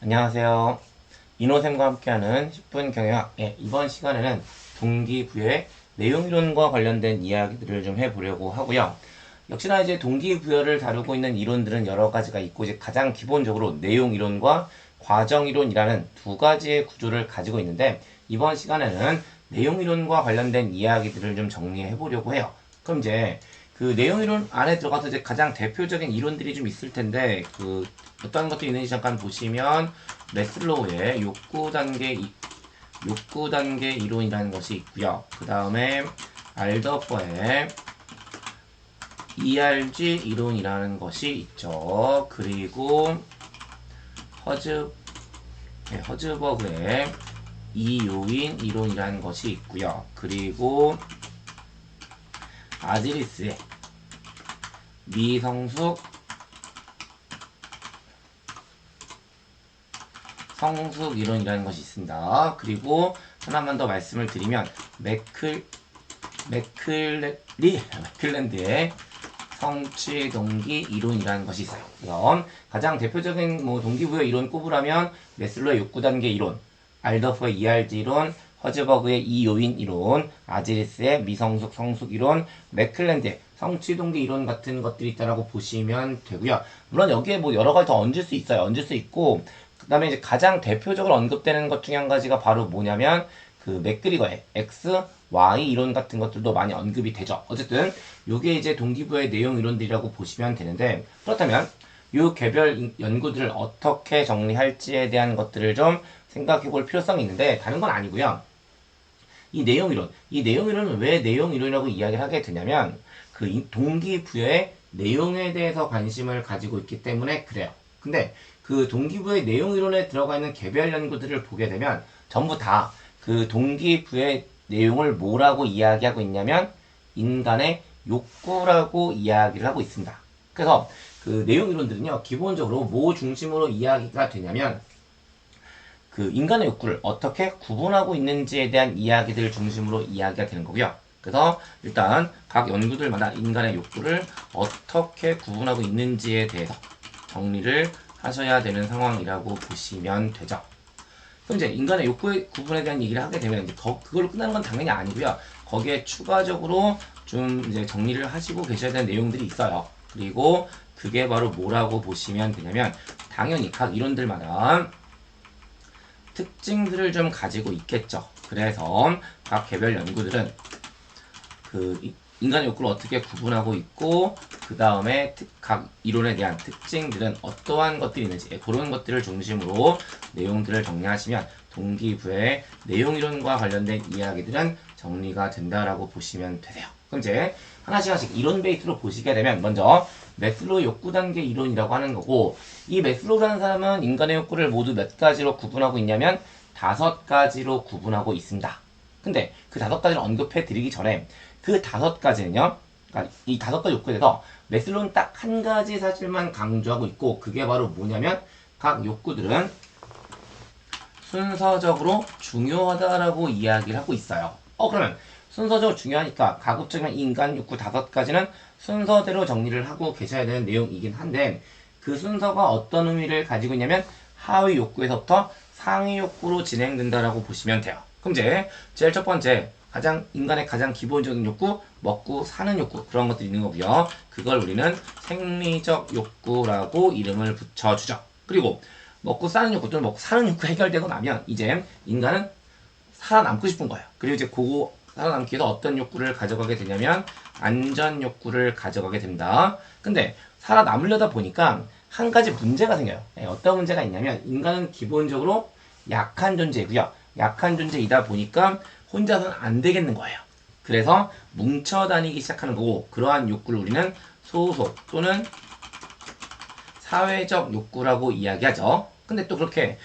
안녕하세요. 이노쌤과 함께하는 10분 경영학. 예, 이번 시간에는 동기부여의 내용이론과 관련된 이야기들을 좀 해보려고 하고요. 역시나 이제 동기부여를 다루고 있는 이론들은 여러 가지가 있고 이제 가장 기본적으로 내용이론과 과정이론이라는 두 가지의 구조를 가지고 있는데 이번 시간에는 내용이론과 관련된 이야기들을 좀 정리해 보려고 해요. 그럼 이제 그 내용 이론 안에 들어가서 이제 가장 대표적인 이론들이 좀 있을 텐데 그 어떤 것도 있는지 잠깐 보시면 메슬로우의 욕구 단계 욕구 단계 이론이라는 것이 있고요. 그 다음에 알더퍼의 ERG 이론이라는 것이 있죠. 그리고 허즈 네, 허즈버그의 이요인 이론이라는 것이 있고요. 그리고 아지리스의 미성숙 성숙 이론이라는 것이 있습니다. 그리고 하나만 더 말씀을 드리면 맥클 맥클리 맥클랜드의 성취 동기 이론이라는 것이 있어요. 그럼 가장 대표적인 뭐 동기부여 이론 꼽으라면 메슬로의 욕구 단계 이론, 알더프의 ERG 이론, 허즈버그의 이요인 이론, 아지리스의 미성숙 성숙 이론, 맥클랜드의 성취 동기 이론 같은 것들이 있다라고 보시면 되고요. 물론 여기에 뭐 여러 가지 더 얹을 수 있어요. 얹을 수 있고 그 다음에 이제 가장 대표적으로 언급되는 것 중에 한 가지가 바로 뭐냐면 그 맥그리거의 X, Y 이론 같은 것들도 많이 언급이 되죠. 어쨌든 이게 이제 동기부의 내용 이론들이라고 보시면 되는데 그렇다면 이 개별 연구들을 어떻게 정리할지에 대한 것들을 좀 생각해 볼 필요성이 있는데 다른 건 아니고요. 이 내용 이론, 이 내용 이론은 왜 내용 이론이라고 이야기를 하게 되냐면 그 동기부여의 내용에 대해서 관심을 가지고 있기 때문에 그래요. 근데 그 동기부의 내용 이론에 들어가 있는 개별 연구들을 보게 되면 전부 다 그 동기부의 내용을 뭐라고 이야기하고 있냐면 인간의 욕구라고 이야기를 하고 있습니다. 그래서 그 내용 이론들은요, 기본적으로 뭐 중심으로 이야기가 되냐면 그 인간의 욕구를 어떻게 구분하고 있는지에 대한 이야기들 중심으로 이야기가 되는 거고요. 그래서 일단 각 연구들마다 인간의 욕구를 어떻게 구분하고 있는지에 대해서 정리를 하셔야 되는 상황이라고 보시면 되죠. 그럼 이제 인간의 욕구의 구분에 대한 얘기를 하게 되면 이제 거, 그걸로 끝나는 건 당연히 아니고요. 거기에 추가적으로 좀 이제 정리를 하시고 계셔야 되는 내용들이 있어요. 그리고 그게 바로 뭐라고 보시면 되냐면 당연히 각 이론들마다 특징들을 좀 가지고 있겠죠. 그래서 각 개별 연구들은 그 인간의 욕구를 어떻게 구분하고 있고 그 다음에 각 이론에 대한 특징들은 어떠한 것들이 있는지 예, 그런 것들을 중심으로 내용들을 정리하시면 동기부의 내용 이론과 관련된 이야기들은 정리가 된다라고 보시면 되세요. 그럼 이제 하나씩 하나씩 이론 베이스로 보시게 되면 먼저 메슬로 욕구 단계 이론이라고 하는 거고 이 메슬로라는 사람은 인간의 욕구를 모두 몇 가지로 구분하고 있냐면 다섯 가지로 구분하고 있습니다. 근데 그 다섯 가지를 언급해 드리기 전에 그 다섯 가지는요. 그러니까 이 다섯 가지 욕구에 대해서 메슬로는 딱 한 가지 사실만 강조하고 있고 그게 바로 뭐냐면 각 욕구들은 순서적으로 중요하다라고 이야기를 하고 있어요. 어 그러면 순서적으로 중요하니까 가급적이면 인간 욕구 다섯 가지는 순서대로 정리를 하고 계셔야 되는 내용이긴 한데 그 순서가 어떤 의미를 가지고 있냐면 하위 욕구에서부터 상위 욕구로 진행된다라고 보시면 돼요. 그럼 이제 제일 첫 번째 가장 인간의 가장 기본적인 욕구, 먹고 사는 욕구 그런 것들이 있는 거고요. 그걸 우리는 생리적 욕구라고 이름을 붙여주죠. 그리고 먹고 사는 욕구 또는 먹고 사는 욕구 해결되고 나면 이제 인간은 살아남고 싶은 거예요. 그리고 이제 그거 살아남기 위해서 어떤 욕구를 가져가게 되냐면 안전 욕구를 가져가게 됩니다. 근데 살아남으려다 보니까 한 가지 문제가 생겨요. 네, 어떤 문제가 있냐면 인간은 기본적으로 약한 존재고요. 약한 존재이다 보니까 혼자서는 안 되겠는 거예요. 그래서 뭉쳐 다니기 시작하는 거고 그러한 욕구를 우리는 소속 또는 사회적 욕구라고 이야기하죠. 근데 또 그렇게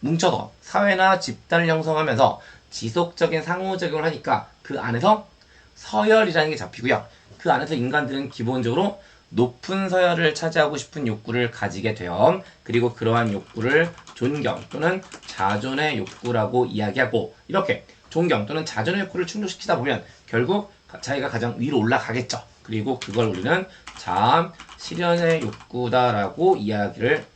뭉쳐서 사회나 집단을 형성하면서 지속적인 상호작용을 하니까 그 안에서 서열이라는 게 잡히고요. 그 안에서 인간들은 기본적으로 높은 서열을 차지하고 싶은 욕구를 가지게 돼요. 그리고 그러한 욕구를 존경 또는 자존의 욕구라고 이야기하고 이렇게 존경 또는 자존의 욕구를 충족시키다 보면 결국 자기가 가장 위로 올라가겠죠. 그리고 그걸 우리는 자 실현의 욕구다라고 이야기를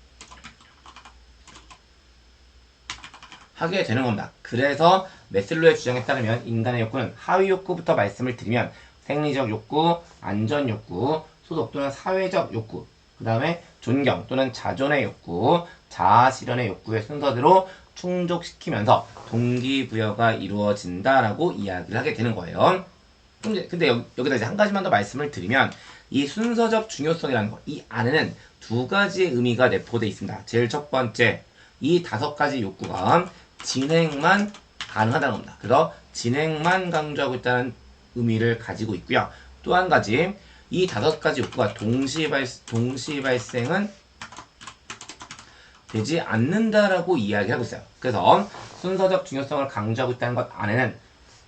하게 되는 겁니다. 그래서 메슬로의 주장에 따르면 인간의 욕구는 하위 욕구부터 말씀을 드리면 생리적 욕구, 안전 욕구, 소속 또는 사회적 욕구, 그 다음에 존경 또는 자존의 욕구, 자아 실현의 욕구의 순서대로 충족시키면서 동기부여가 이루어진다라고 이야기를 하게 되는 거예요. 근데, 근데 여기, 여기다 이제 한 가지만 더 말씀을 드리면 이 순서적 중요성이라는 거, 이 안에는 두 가지의 의미가 내포되어 있습니다. 제일 첫 번째, 이 다섯 가지 욕구가 진행만 가능하다는 겁니다. 그래서 진행만 강조하고 있다는 의미를 가지고 있고요. 또 한 가지, 이 다섯 가지 욕구가 동시 발 동시 발생은 되지 않는다라고 이야기하고 있어요. 그래서 순서적 중요성을 강조하고 있다는 것 안에는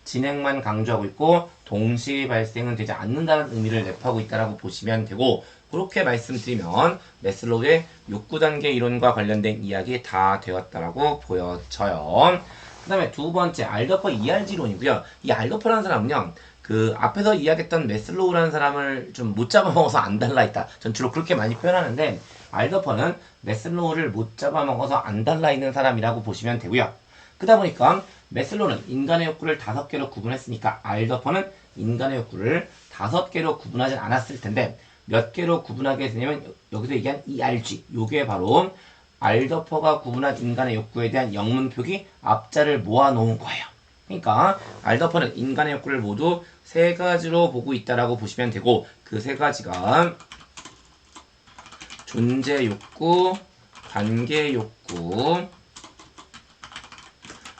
진행만 강조하고 있고 동시 발생은 되지 않는다는 의미를 내포하고 있다라고 보시면 되고 그렇게 말씀드리면 메슬로우의 욕구 단계 이론과 관련된 이야기 다 되었다라고 보여져요. 그 다음에 두 번째 알더퍼 ERG 이론이고요. 이 알더퍼라는 사람은요. 그 앞에서 이야기했던 메슬로우라는 사람을 좀 못 잡아먹어서 안 달라 있다. 전 주로 그렇게 많이 표현하는데 알더퍼는 메슬로우를 못 잡아먹어서 안 달라 있는 사람이라고 보시면 되고요. 그러다 보니까 메슬로는 인간의 욕구를 다섯 개로 구분했으니까 알더퍼는 인간의 욕구를 다섯 개로 구분하진 않았을 텐데 몇 개로 구분하게 되냐면 여기서 얘기한 ERG 요게 바로 알더퍼가 구분한 인간의 욕구에 대한 영문 표기 앞자를 모아놓은 거예요. 그러니까 알더퍼는 인간의 욕구를 모두 세 가지로 보고 있다라고 보시면 되고 그 세 가지가 존재 욕구, 관계 욕구,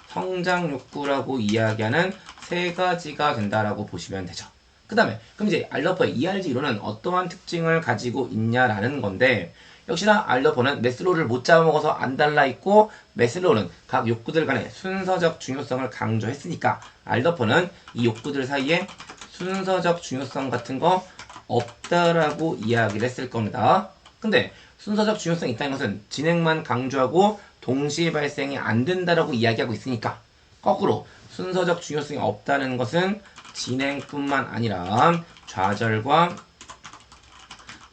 성장 욕구라고 이야기하는 세 가지가 된다라고 보시면 되죠. 그 다음에 그럼 이제 알더퍼의 ERG 이론은 어떠한 특징을 가지고 있냐라는 건데 역시나 알더퍼는 메슬로를 못 잡아먹어서 안 달라 있고 메슬로는 각 욕구들 간의 순서적 중요성을 강조했으니까 알더퍼는 이 욕구들 사이에 순서적 중요성 같은 거 없다라고 이야기를 했을 겁니다. 근데 순서적 중요성이 있다는 것은 진행만 강조하고 동시 발생이 안 된다라고 이야기하고 있으니까 거꾸로 순서적 중요성이 없다는 것은 진행뿐만 아니라 좌절과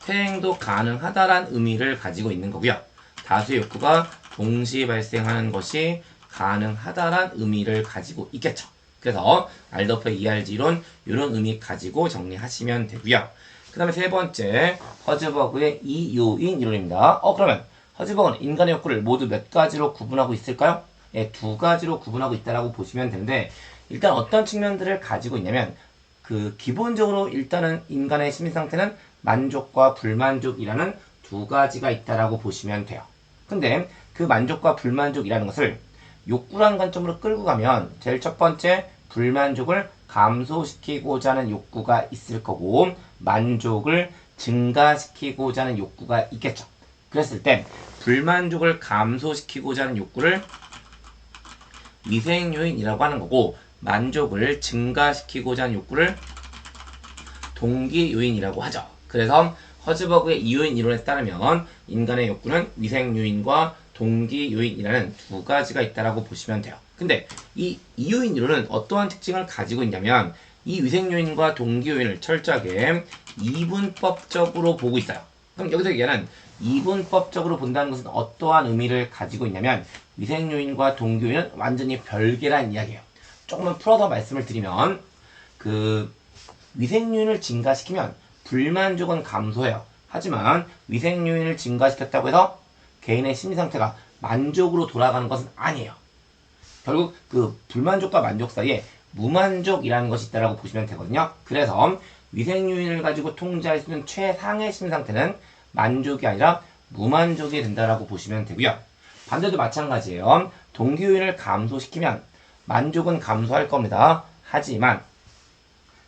퇴행도 가능하다란 의미를 가지고 있는 거고요. 다수의 욕구가 동시 발생하는 것이 가능하다란 의미를 가지고 있겠죠. 그래서 알더프의 ERG 이론 이런 의미 가지고 정리하시면 되고요. 그 다음에 세 번째 허즈버그의 이요인 이론입니다. 어 그러면 허즈버그는 인간의 욕구를 모두 몇 가지로 구분하고 있을까요? 예, 두 가지로 구분하고 있다라고 보시면 되는데 일단 어떤 측면들을 가지고 있냐면 그 기본적으로 일단은 인간의 심리 상태는 만족과 불만족이라는 두 가지가 있다라고 보시면 돼요. 근데 그 만족과 불만족이라는 것을 욕구라는 관점으로 끌고 가면 제일 첫 번째 불만족을 감소시키고자 하는 욕구가 있을 거고 만족을 증가시키고자 하는 욕구가 있겠죠. 그랬을 때 불만족을 감소시키고자 하는 욕구를 위생요인이라고 하는 거고 만족을 증가시키고자 하는 욕구를 동기 요인이라고 하죠. 그래서 허즈버그의 이요인 이론에 따르면 인간의 욕구는 위생 요인과 동기 요인이라는 두 가지가 있다라고 보시면 돼요. 근데 이 이요인 이론은 어떠한 특징을 가지고 있냐면 이 위생 요인과 동기 요인을 철저하게 이분법적으로 보고 있어요. 그럼 여기서 얘기하는 이분법적으로 본다는 것은 어떠한 의미를 가지고 있냐면 위생 요인과 동기 요인은 완전히 별개란 이야기예요. 조금만 풀어서 말씀을 드리면 그 위생요인을 증가시키면 불만족은 감소해요. 하지만 위생요인을 증가시켰다고 해서 개인의 심리 상태가 만족으로 돌아가는 것은 아니에요. 결국 그 불만족과 만족 사이에 무만족이라는 것이 있다고 보시면 되거든요. 그래서 위생요인을 가지고 통제할 수 있는 최상의 심리 상태는 만족이 아니라 무만족이 된다고 보시면 되고요. 반대도 마찬가지예요. 동기요인을 감소시키면 만족은 감소할 겁니다. 하지만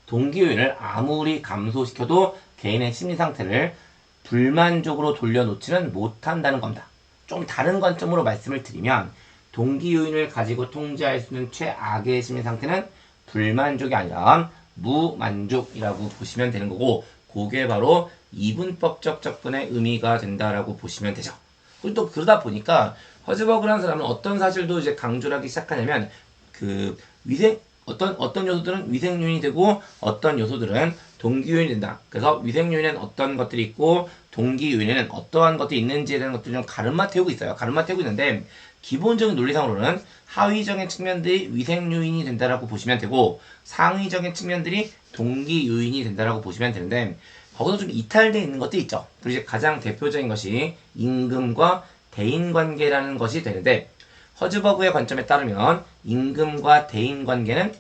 동기요인을 아무리 감소시켜도 개인의 심리 상태를 불만족으로 돌려놓지는 못한다는 겁니다. 좀 다른 관점으로 말씀을 드리면 동기 요인을 가지고 통제할 수 있는 최악의 심리 상태는 불만족이 아니라 무만족이라고 보시면 되는 거고 그게 바로 이분법적 접근의 의미가 된다라고 보시면 되죠. 그리고 또 그러다 보니까 허즈버그라는 사람은 어떤 사실도 이제 강조를 하기 시작하냐면 그 위생 어떤 어떤 요소들은 위생 요인이 되고 어떤 요소들은 동기 요인이 된다. 그래서 위생 요인에는 어떤 것들이 있고 동기 요인에는 어떠한 것들이 있는지에 대한 것들을 좀 가르마 태우고 있어요. 가르마 태우고 있는데 기본적인 논리상으로는 하위적인 측면들이 위생 요인이 된다라고 보시면 되고 상위적인 측면들이 동기 요인이 된다라고 보시면 되는데 거기서 좀 이탈되어 있는 것도 있죠. 그리고 이제 가장 대표적인 것이 임금과 대인 관계라는 것이 되는데 허즈버그의 관점에 따르면 임금과 대인 관계는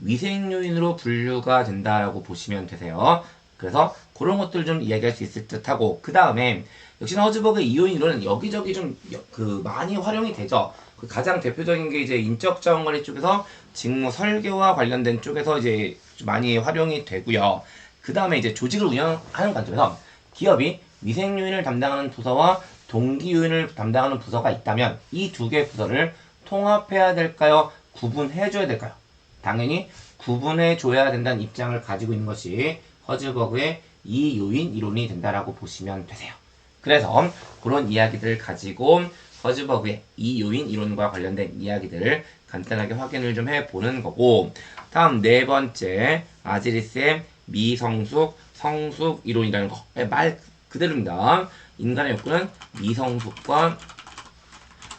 위생 요인으로 분류가 된다라고 보시면 되세요. 그래서 그런 것들을 좀 이야기할 수 있을 듯 하고 그 다음에 역시나 허즈버그의 이론이론은 여기저기 좀 그 많이 활용이 되죠. 그 가장 대표적인 게 이제 인적 자원 관리 쪽에서 직무 설계와 관련된 쪽에서 이제 좀 많이 활용이 되고요. 그 다음에 이제 조직을 운영하는 관점에서 기업이 위생 요인을 담당하는 부서와 동기 요인을 담당하는 부서가 있다면 이 두 개의 부서를 통합해야 될까요? 구분해 줘야 될까요? 당연히 구분해 줘야 된다는 입장을 가지고 있는 것이 허즈버그의 이 요인 이론이 된다라고 보시면 되세요. 그래서 그런 이야기들을 가지고 허즈버그의 이 요인 이론과 관련된 이야기들을 간단하게 확인을 좀 해보는 거고 다음 네 번째 아지리스의 미성숙 성숙 이론이라는 거 말 그대로입니다. 인간의 욕구는 미성숙과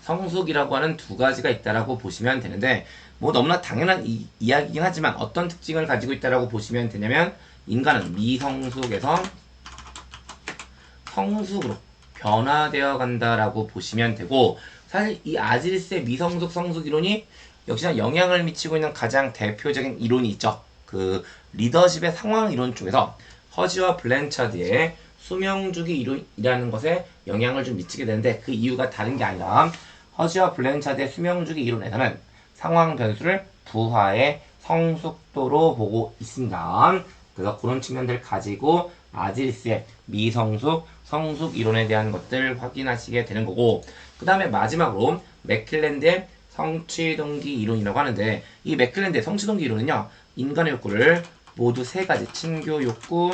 성숙이라고 하는 두 가지가 있다라고 보시면 되는데 뭐 너무나 당연한 이, 이야기긴 하지만 어떤 특징을 가지고 있다라고 보시면 되냐면 인간은 미성숙에서 성숙으로 변화되어 간다라고 보시면 되고 사실 이 아지리스의 미성숙 성숙 이론이 역시나 영향을 미치고 있는 가장 대표적인 이론이 있죠. 그 리더십의 상황 이론 쪽에서 허지와 블렌차드의 수명주기 이론이라는 것에 영향을 좀 미치게 되는데 그 이유가 다른 게 아니라 허지와 블렌차드의 수명주기 이론에서는 상황 변수를 부하의 성숙도로 보고 있습니다. 그래서 그런 측면들 가지고 아지리스의 미성숙, 성숙 이론에 대한 것들 확인하시게 되는 거고 그 다음에 마지막으로 맥클랜드의 성취동기 이론이라고 하는데 이 맥클랜드의 성취동기 이론은요 인간의 욕구를 모두 세 가지 친교 욕구,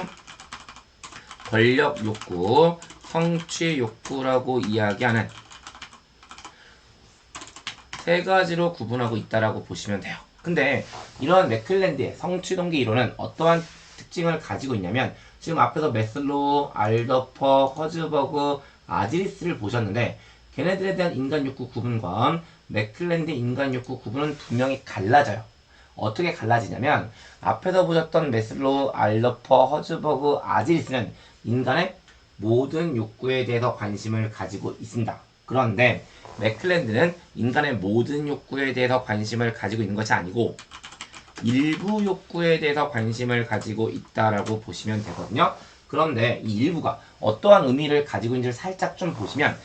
권력 욕구, 성취 욕구라고 이야기하는 세 가지로 구분하고 있다라고 보시면 돼요. 근데 이런 맥클랜드의 성취 동기 이론은 어떠한 특징을 가지고 있냐면 지금 앞에서 메슬로, 알더퍼, 허즈버그, 아지리스를 보셨는데 걔네들에 대한 인간 욕구 구분과 맥클랜드 인간 욕구 구분은 분명히 갈라져요. 어떻게 갈라지냐면 앞에서 보셨던 메슬로, 알더퍼, 허즈버그, 아지리스는 인간의 모든 욕구에 대해서 관심을 가지고 있습니다. 그런데 맥클랜드는 인간의 모든 욕구에 대해서 관심을 가지고 있는 것이 아니고 일부 욕구에 대해서 관심을 가지고 있다라고 보시면 되거든요. 그런데 이 일부가 어떠한 의미를 가지고 있는지를 살짝 좀 보시면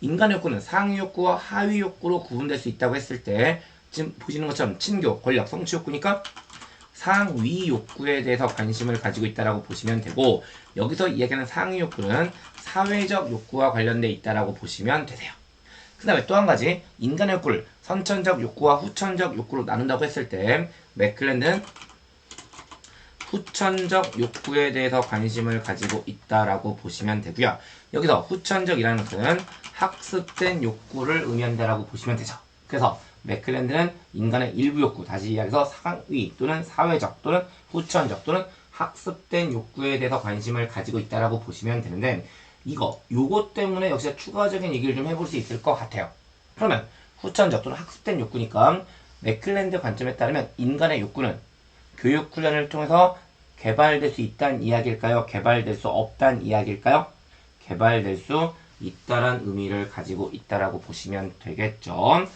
인간의 욕구는 상위 욕구와 하위 욕구로 구분될 수 있다고 했을 때 지금 보시는 것처럼 친교, 권력, 성취 욕구니까 상위 욕구에 대해서 관심을 가지고 있다라고 보시면 되고 여기서 이야기하는 상위 욕구는 사회적 욕구와 관련돼 있다라고 보시면 되세요. 그 다음에 또 한 가지 인간의 욕구를 선천적 욕구와 후천적 욕구로 나눈다고 했을 때 맥클랜드는 후천적 욕구에 대해서 관심을 가지고 있다라고 보시면 되고요. 여기서 후천적이라는 것은 학습된 욕구를 의미한다라고 보시면 되죠. 그래서 맥클랜드는 인간의 일부 욕구, 다시 이야기해서 상위 또는 사회적 또는 후천적 또는 학습된 욕구에 대해서 관심을 가지고 있다라고 보시면 되는데 이거 요거 때문에 역시 추가적인 얘기를 좀 해볼 수 있을 것 같아요. 그러면 후천적 또는 학습된 욕구니까 맥클랜드 관점에 따르면 인간의 욕구는 교육 훈련을 통해서 개발될 수 있다는 이야기일까요? 개발될 수 없다는 이야기일까요? 개발될 수 있다란 의미를 가지고 있다라고 보시면 되겠죠.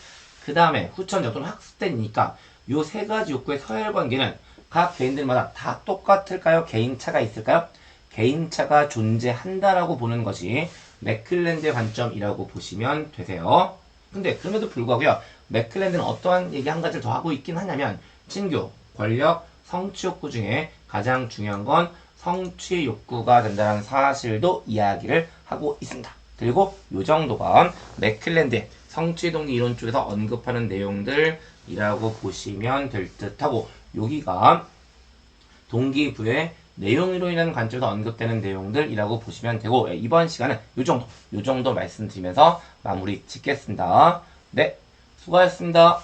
그 다음에 후천적 또는 학습된이니까 요 세 가지 욕구의 서열 관계는 각 개인들마다 다 똑같을까요? 개인차가 있을까요? 개인차가 존재한다라고 보는 것이 맥클랜드의 관점이라고 보시면 되세요. 근데 그럼에도 불구하고요. 맥클랜드는 어떠한 얘기 한 가지를 더 하고 있긴 하냐면 친교, 권력, 성취 욕구 중에 가장 중요한 건 성취 욕구가 된다는 사실도 이야기를 하고 있습니다. 그리고 이 정도가 맥클랜드의 성취 동기 이론 쪽에서 언급하는 내용들이라고 보시면 될 듯하고 여기가 동기부의 내용 이론이라는 관점에서 언급되는 내용들이라고 보시면 되고 예, 이번 시간은 이 정도, 이 정도 말씀드리면서 마무리 짓겠습니다. 네, 수고하셨습니다.